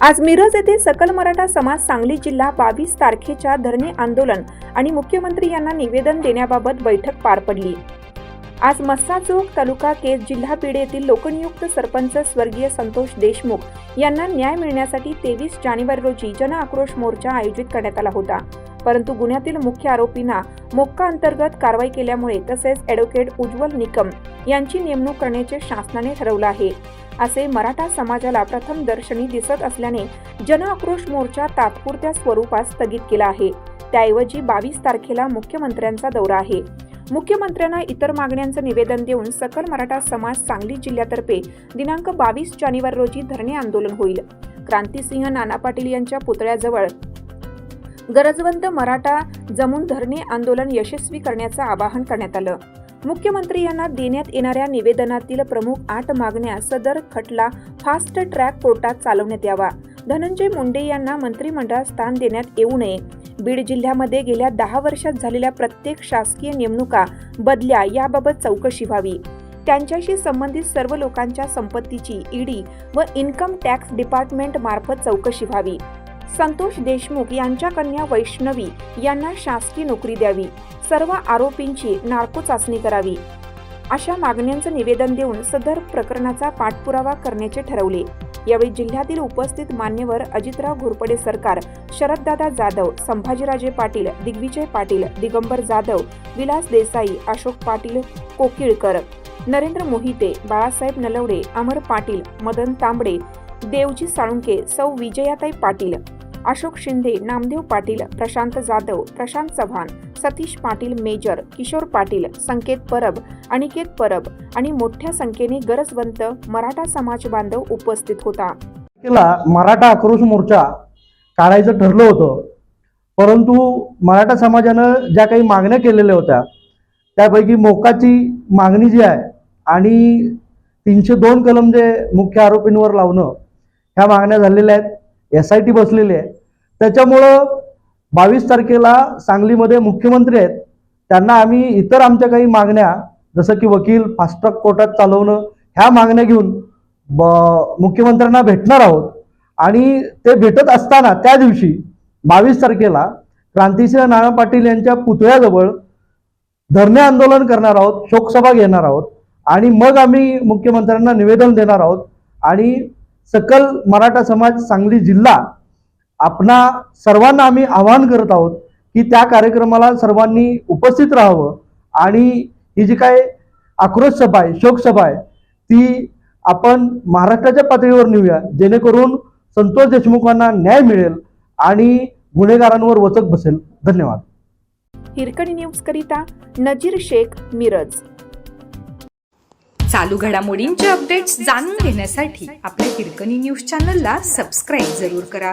आज मिरज येथे सकल मराठा समाज सांगली जिल्हा बावीस तारखेच्या धरणे आंदोलन आणि मुख्यमंत्री यांना निवेदन देण्याबाबत बैठक पार पडली. आज मस्साचौक तालुका केस जिल्हा बीड येथील लोकनियुक्त सरपंच स्वर्गीय संतोष देशमुख यांना न्याय मिळण्यासाठी तेवीस जानेवारी रोजी जन आक्रोश मोर्चा आयोजित करण्यात आला होता. परंतु गुन्ह्यातील मुख्य आरोपींना मोक्का अंतर्गत कारवाई केल्यामुळे तसेच ॲडव्होकेट उज्ज्वल निकम यांची नेमणूक करण्याचे शासनाने ठरवलं आहे. असे मराठा समाजाला प्रथम दर्शनी दिसत असल्याने जन आक्रोश मोर्चा तात्पुरत्या स्वरूपात स्थगित केला आहे. त्याऐवजी बावीस तारखेला मुख्यमंत्र्यांचा दौरा आहे. मुख्यमंत्र्यांना इतर मागण्यांचं निवेदन देऊन सकल मराठा समाज सांगली जिल्ह्यातर्फे दिनांक बावीस जानेवारी रोजी धरणे आंदोलन होईल. क्रांतिसिंह नाना पाटील यांच्या पुतळ्याजवळ गरजवंत मराठा जमून धरणे आंदोलन यशस्वी करण्याचं आवाहन करण्यात आलं. मुख्यमंत्री यांना देण्यात येणाऱ्या निवेदनातील प्रमुख आठ मागण्या सदर खटला फास्ट ट्रॅक कोर्टात चालवण्यात यावा. धनंजय मुंडे यांना मंत्रिमंडळात स्थान देण्यात येऊ नये. बीड जिल्ह्यामध्ये गेल्या दहा वर्षात झालेल्या प्रत्येक शासकीय नेमणुका बदल्या याबाबत चौकशी व्हावी. त्यांच्याशी संबंधित सर्व लोकांच्या संपत्तीची ईडी व इन्कम टॅक्स डिपार्टमेंट मार्फत चौकशी व्हावी. संतोष देशमुख यांच्या कन्या वैष्णवी यांना शासकीय नोकरी द्यावी. सर्व आरोपींची नार्को चाचणी करावी. अशा मागण्यांचं निवेदन देऊन सदर प्रकरणाचा पाठपुरावा करण्याचे ठरवले. यावेळी जिल्ह्यातील उपस्थित मान्यवर अजितराव घोरपडे सरकार शरददादा जाधव संभाजीराजे पाटील दिग्विजय पाटील दिगंबर जाधव विलास देसाई अशोक पाटील कोकिळकर नरेंद्र मोहिते बाळासाहेब नलवडे अमर पाटील मदन तांबडे देवजी साळुंके सौ विजयाताई पाटील अशोक शिंदे नामदेव पाटील प्रशांत जाधव प्रशांत चव्हाण सतीश पाटील मेजर किशोर पाटील संकेत परब अनिकेत परब आणि मोठ्या संख्येने गरजवंत मराठा समाज बांधव उपस्थित होता. केला मराठा आक्रोश मोर्चा काढायचं ठरलं होतं. परंतु मराठा समाजानं ज्या काही मागण्या केलेल्या होत्या त्यापैकी मोकाची मागणी जी आहे आणि तीनशे दोन कलम जे मुख्य आरोपींवर लावणं ह्या मागण्या झालेल्या आहेत. एस आय टी बसलेली आहे. त्याच्यामुळं बावीस तारखेला सांगलीमध्ये मुख्यमंत्री आहेत. त्यांना आम्ही इतर आमच्या काही मागण्या जसं की वकील फास्ट ट्रॅक कोर्टात चालवणं ह्या मागण्या घेऊन ब मुख्यमंत्र्यांना भेटणार आहोत. आणि ते भेटत असताना त्या दिवशी बावीस तारखेला क्रांतिसिंह नाना पाटील यांच्या पुतळ्याजवळ धरणे आंदोलन करणार आहोत शोकसभा घेणार आहोत. आणि मग आम्ही मुख्यमंत्र्यांना निवेदन देणार आहोत. आणि सकल मराठा समाज सांगली जिल्हा आपणा सर्वांना आम्ही आवाहन करत आहोत की त्या कार्यक्रमाला सर्वांनी उपस्थित राहावं. आणि ही जी काय आक्रोश सभा आहे शोकसभा आहे ती आपण महाराष्ट्राच्या पातळीवर नेऊया. जेणेकरून संतोष देशमुखांना न्याय मिळेल आणि गुन्हेगारांवर वचक बसेल. धन्यवाद. हिरकणी न्यूज करिता नजीर शेख मिरज. चालू घडामोडींचे अपडेट्स जाणून घेण्यासाठी आपल्या हिरकणी न्यूज चॅनलला सबस्क्राईब जरूर करा.